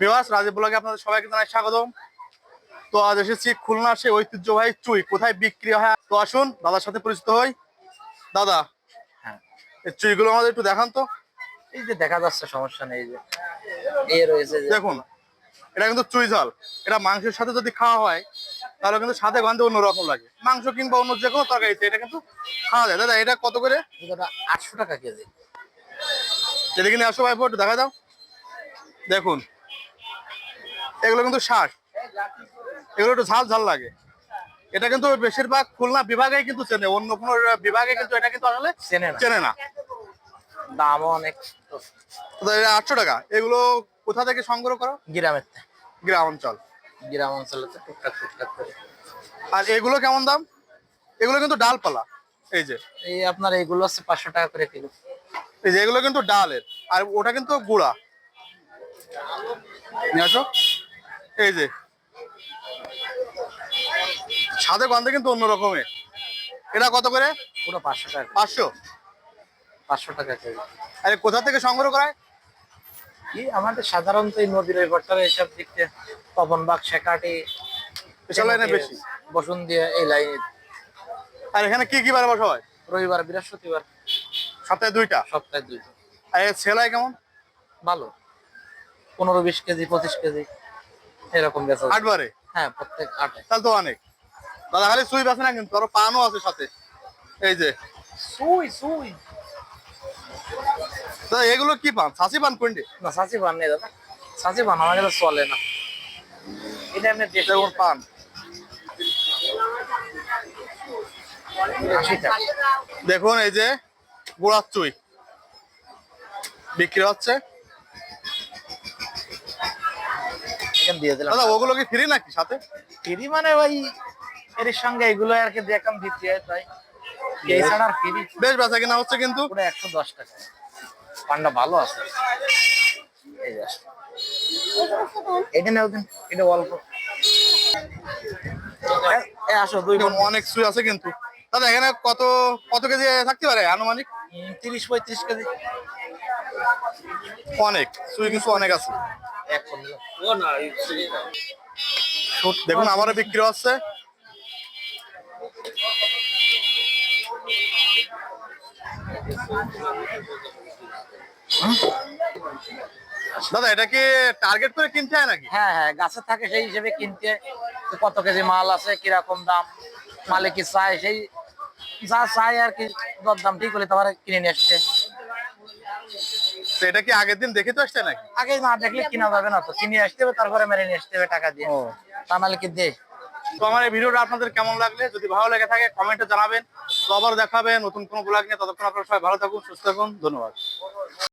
বিবাস রাজীব ব্লগে আপনাদের সবাইকে জানাই স্বাগতম। তো আজ এসেছি খুলনা সে ঐতিহ্যবাহী চুই কোথায় বিক্রি হয়? তো আসুন দাদার সাথে পরিচিত হই। দাদা হ্যাঁ। এই চুইগুলো আমাদের একটু দেখান তো। এই যে দেখা যাচ্ছে সমস্যা নেই যে। এ রয়েছে দেখুন এটা কিন্তু চুই ঝাল। এটা মাংসের সাথে যদি খাওয়া হয় তাহলে কিন্তু সাথে গন্ধে অন্যরকম লাগে। মাংস কিংবা অন্য যে কোনো তরকারিতে এটা কিন্তু খাওয়া যায়। দাদা এটা কত করে? আটশো টাকা কেজি। এদিকে নিয়ে আসো ভাই একটু দেখা দাও। দেখুন এগুলো কিন্তু শ্বাস এগুলো একটু ঝাল ঝাল লাগে। এটা কিন্তু বেশিরভাগ খুলনা বিভাগে কিন্তু চেনে অন্য কোনো বিভাগে কিন্তু এটা কিন্তু আসলে চেনে না। চেনে না। দামও অনেক আটশো টাকা এগুলো কোথা থেকে সংগ্রহ করো? গ্রামের থেকে। গ্রাম অঞ্চল। গ্রাম অঞ্চলে টুকটাক টুকটাক করে। আর এগুলো কেমন দাম? এগুলো কিন্তু ডালপালা এই যে। এই আপনার এইগুলো হচ্ছে পাঁচশো টাকা করে কিলো। এই যে এগুলো কিন্তু ডালের আর ওটা কিন্তু গুড়া। নিয়ে আসো। এই যে। সাদে গন্ধে কিন্তু অন্য রকমের এটা কত করে? পুরো পাঁচশো টাকা। পাঁচশো? পাঁচশো টাকা কেজি। আরে কোথা থেকে সংগ্রহ করায়? কি আমাদের সাধারণত এই নদীর ওই পাট্টার এইসব দিক থেকে পবন বাগ শেখাটি লাইনে বেশি? বসুন দিয়ে এই লাইনে আর এখানে কি কি বার বসা হয়? রবিবার বৃহস্পতিবার। সপ্তাহে দুইটা? সপ্তাহে দুইটা। আর এর সেলাই কেমন? ভালো। পনেরো বিশ কেজি পঁচিশ কেজি। এরকম বেচা যায়। আটবারে? হ্যাঁ প্রত্যেক আটে। তাহলে তো অনেক। দাদা খালি সুই বেছে না কিন্তু আরও পানও আছে সাথে। এই যে। সুই সুই। দাদা এগুলো কি পান? ছাসি পান কোনটি? না সাঁচি বান নেই দাদা। সাঁচি বান আমার কাছে চলে না। এটা এমনি দেশি। দেখুন পান। আশি টাকা দেখুন এই যে গোড়ার চুই। বিক্রি হচ্ছে। দিয়ে দিলাম দাদা ওগুলো কি ফ্রি নাকি সাথে? ফ্রি মানে ওই এর সঙ্গে এগুলো আর কি দেখলাম দিতে হয় তাই। এই ছাড়া আর ফ্রি বেশ বেচা কিনা হচ্ছে কিন্তু। পুরো একশো দশ টাকা। পান্ডা ভালো আছে। এই এটা নেও দিন এটা অল্প। আসো দুই অনেক সুই আছে কিন্তু। দাদা এখানে কত কত কেজি থাকতে পারে আনুমানিক? তিরিশ পঁয়ত্রিশ কেজি। অনেক, সুই কিন্তু অনেক আছে। দেখুন, আমারও বিক্রি হচ্ছে। দাদা, এটা কি টার্গেট করে কিনতে হয় নাকি? হ্যাঁ হ্যাঁ গাছে থাকে সেই হিসেবে কিনতে। কত কেজি মাল আছে, কীরকম দাম মালে কি চায় সেই যা চাই আর কি দর দাম ঠিক হলে তোমার কিনে নিয়ে আসছে তো এটা কি আগের দিন দেখে তো আসতে নাকি? আগে না দেখলে কিনা যাবে না তো। কিনে আসতে হবে তারপরে মেরে নিয়ে আসতে হবে টাকা দিয়ে। তা নাহলে কি দে। তো আমার এই ভিডিওটা আপনাদের কেমন লাগলে যদি ভালো লেগে থাকে কমেন্টে জানাবেন। তো আবার দেখাবেন নতুন কোনো ব্লগ নিয়ে। ততক্ষণ আপনারা সবাই ভালো থাকুন সুস্থ থাকুন ধন্যবাদ।